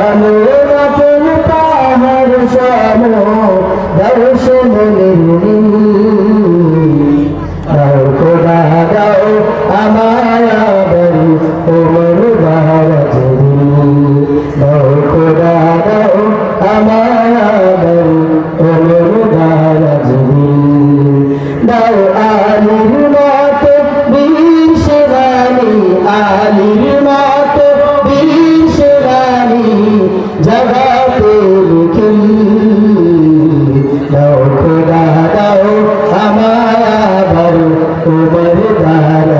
অনুরতন তাহার সম দর্শন দাও খোদা দাও আমায় আবার তোমার ভারত দাও খোদা দাও আমায় আবার তোমার ভারত দাও আলির মত বিশ্ব আলির আমার তোমার